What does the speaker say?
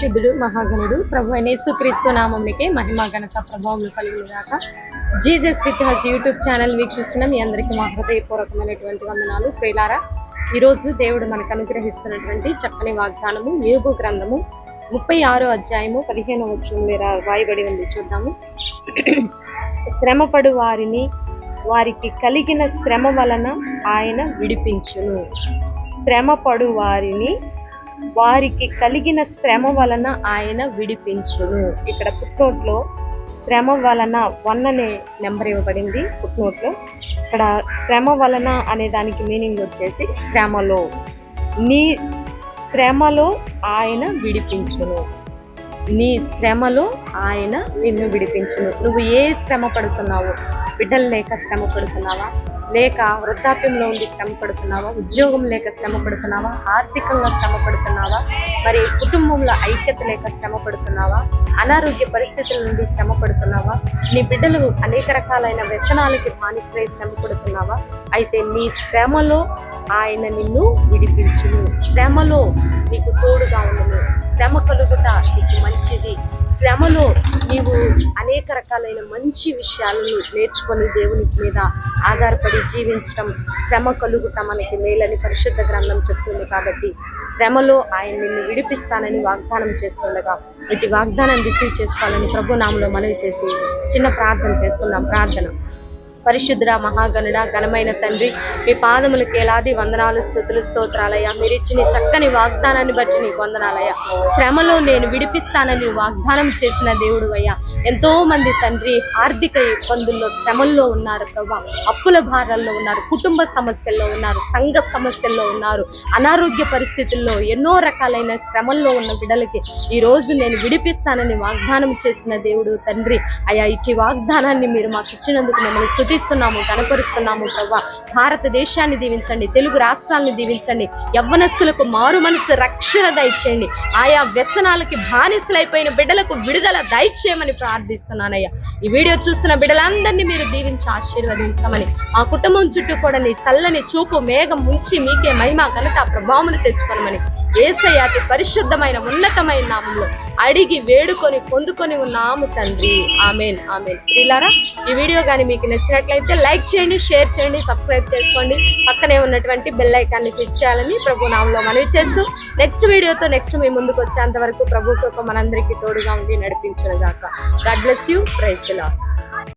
పరిశుద్ధుడు మహాగణుడు. ప్రభు అనేసు క్రీస్తు నామంకి మహిమా ఘనత ప్రభావం కలిగినగాక Jesus with Haj YouTube channel వీక్షిస్తున్న. మీ అందరికీ మా హృదయపూర్వకమైనటువంటి వందనాలు. ప్రియులారా ఈరోజు దేవుడు మనకు అనుగ్రహిస్తున్నటువంటి చక్కని వాగ్దానము ఏబు గ్రంథము ముప్పై ఆరో అధ్యాయము పదిహేను వచనంలో రాయబడి ఉంది. చూద్దాము. శ్రమపడు వారిని వారికి కలిగిన శ్రమ వలన ఆయన విడిపించును. శ్రమపడు వారిని వారికి కలిగిన శ్రమ వలన ఆయన విడిపించును. ఇక్కడ పుట్నోట్లో శ్రమ వలన వన్ అనే నెంబర్ ఇవ్వబడింది. పుట్నోట్లో ఇక్కడ శ్రమ వలన అనే దానికి మీనింగ్ వచ్చేసి శ్రమలో. నీ శ్రమలో ఆయన విడిపించును. నీ శ్రమలో ఆయన నిన్ను విడిపించును. నువ్వు ఏ శ్రమ పడుతున్నావు? బిడ్డలు లేక శ్రమ పడుతున్నావా? లేక వృద్ధాప్యంలో ఉండి శ్రమ పడుతున్నావా? ఉద్యోగం లేక శ్రమ పడుతున్నావా? ఆర్థికంగా శ్రమ పడుతున్నావా? మరి కుటుంబంలో ఐక్యత లేక శ్రమ పడుతున్నావా? అనారోగ్య పరిస్థితుల నుండి శ్రమ పడుతున్నావా? నీ బిడ్డలు అనేక రకాలైన వ్యసనాలకి బానిసలై శ్రమ పడుతున్నావా? అయితే నీ శ్రమలో ఆయన నిన్ను విడిపించును. శ్రమలో నీకు తోడుగా ఉండను. శ్రమ కలుగుట నీకు మంచి అనేక రకాలైన మంచి విషయాలను నేర్చుకొని దేవుని మీద ఆధారపడి జీవించడం శ్రమ కలుగుట మనకి మేలని పరిశుద్ధ గ్రంథం చెప్తుంది కాబట్టి శ్రమలో ఆయన నిన్ను విడిపిస్తానని వాగ్దానం చేస్తుండగా ఇటు వాగ్దానం రిసీవ్ చేసుకోవాలని ప్రభు నామలో మనవి చేసి చిన్న ప్రార్థన చేసుకున్నాం ప్రార్థన. పరిశుద్ధుడ మహాగణుడ ఘనమైన తండ్రి మీ పాదములకి ఎలాది వందనాలు స్థుతులు స్తోత్రాలయ్యా. మీరు ఇచ్చిన చక్కని వాగ్దానాన్ని బట్టి నీకు వందనాలయ్యా. శ్రమలో నేను విడిపిస్తానని వాగ్దానం చేసిన దేవుడు అయ్యా. ఎంతో మంది తండ్రి ఆర్థిక ఇబ్బందుల్లో శ్రమల్లో ఉన్నారు ప్రభా. అప్పుల భారాల్లో ఉన్నారు కుటుంబ సమస్యల్లో ఉన్నారు సంఘ సమస్యల్లో ఉన్నారు అనారోగ్య పరిస్థితుల్లో ఎన్నో రకాలైన శ్రమల్లో ఉన్న బిడ్డలకి ఈ రోజు నేను విడిపిస్తానని వాగ్దానం చేసిన దేవుడు తండ్రి. అయా ఇట్టి వాగ్దానాన్ని మీరు మాకు ఇచ్చినందుకు మిమ్మల్ని స్థుతిస్తున్నాము కనపరుస్తున్నాము ప్రభా. భారతదేశాన్ని దీవించండి తెలుగు రాష్ట్రాలను దీవించండి యవ్వనస్తులకు మారు మనసు రక్షణ దయచేయండి. ఆయా వ్యసనాలకి బానిసలైపోయిన బిడ్డలకు విడుదల దయచేయమని ప్రార్థిస్తున్నానయ్యా. ఈ వీడియో చూస్తున్న బిడ్డలందరినీ మీరు దీవించి ఆశీర్వదించమని ఆ కుటుంబం చుట్టూ కూడా నీ చల్లని చూపు మేఘం ఉంచి మీకే మహిమ ఘనత ప్రభావమును తెచ్చుకోనమని ఏసయ్య అతి పరిశుద్ధమైన ఉన్నతమైన నామంలో అడిగి వేడుకొని పొందుకొని ఉన్నాము తండ్రి. Amen amen. శ్రీలారా ఈ వీడియో కానీ మీకు నచ్చినట్లయితే లైక్ చేయండి షేర్ చేయండి సబ్స్క్రైబ్ చేసుకోండి. పక్కనే ఉన్నటువంటి బెల్ ఐకాన్ని క్లిక్ చేయాలని ప్రభు నామంలో మనవి చేస్తూ నెక్స్ట్ వీడియోతో నెక్స్ట్ మీ ముందుకు వచ్చేంత వరకు ప్రభు కృప మనందరికీ తోడుగా ఉండి నడిపించిన గాక గాడ్ బ్లెస్ యూ. ప్రైజ్